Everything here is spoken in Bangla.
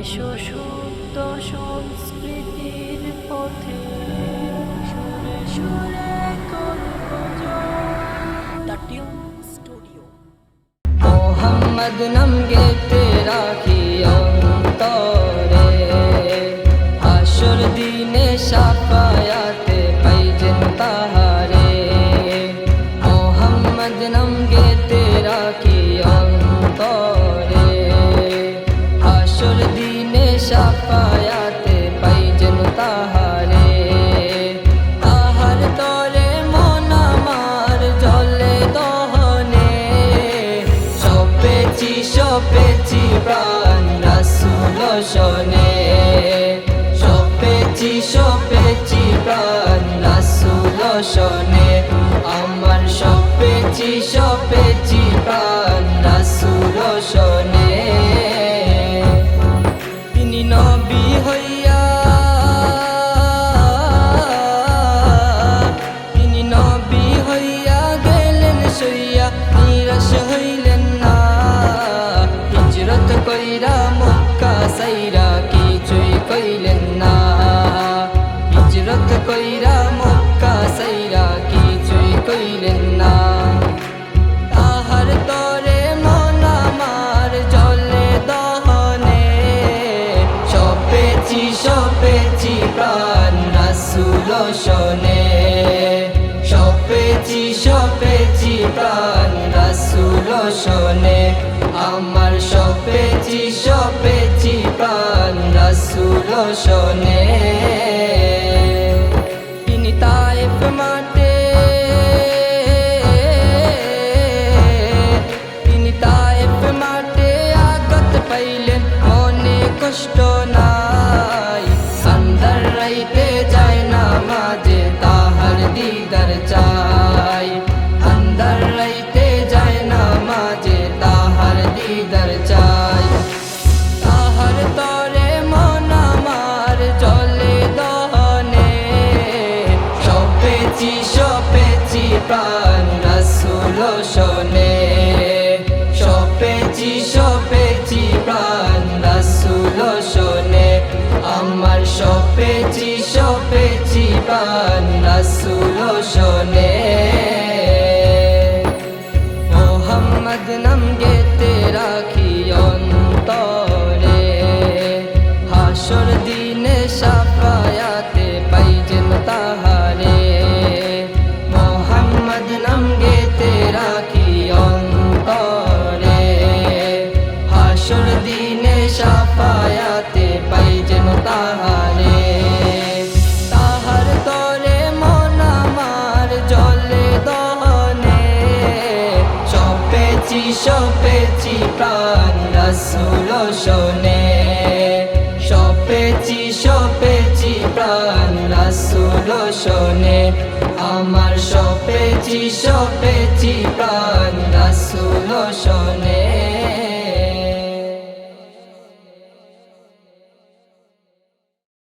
এসো শুদ্ধ সংস্কৃতির পথে। সুরে সুরে স্টুডিও মোহাম্মদ নাম গেতে রাখি অন্তরে। হাসর দিনে সাফায়াতে পাইজেন তাহারে। তাহার তরে মন আমার জলে দহনে। সপেছি সপেছি প্রাণ রাসুল শোনে। সপেছি সপেছি প্রাণ রাসুল শোনে। আমার সপেছি সপেছি প্রাণ রাসুল শোনে। হিজরত কইরা মক্কা সাইরা কিছুই কইলেন না। তাহার তরে মন আমার জলে দহনে। সপেছি সপেছি প্রাণ রাসুল শোনে। সপেছি সপেছি প্রাণ রাসুল শোনে। আমার সপেছি সপেছি প্রাণ রাসুল শোনে। কষ্ট নাই। সন্দার রাইতে যায় না মাঝে, তাহার দিদার চাই। অন্দর রাইতে যায় না মাঝে, তাহার দিদার চাই। তাহার তরে মন আমার জলে দহনে। সপেছি সপেছি প্রাণ। সপেছি সপেছি পান রাসুল শোনে। সপেছি প্রাণ রসুল শোনে। সপেছি সপেছি প্রাণ রসুল শোনে। আমার সপেছি সপেছি প্রাণ রসুল শোনে।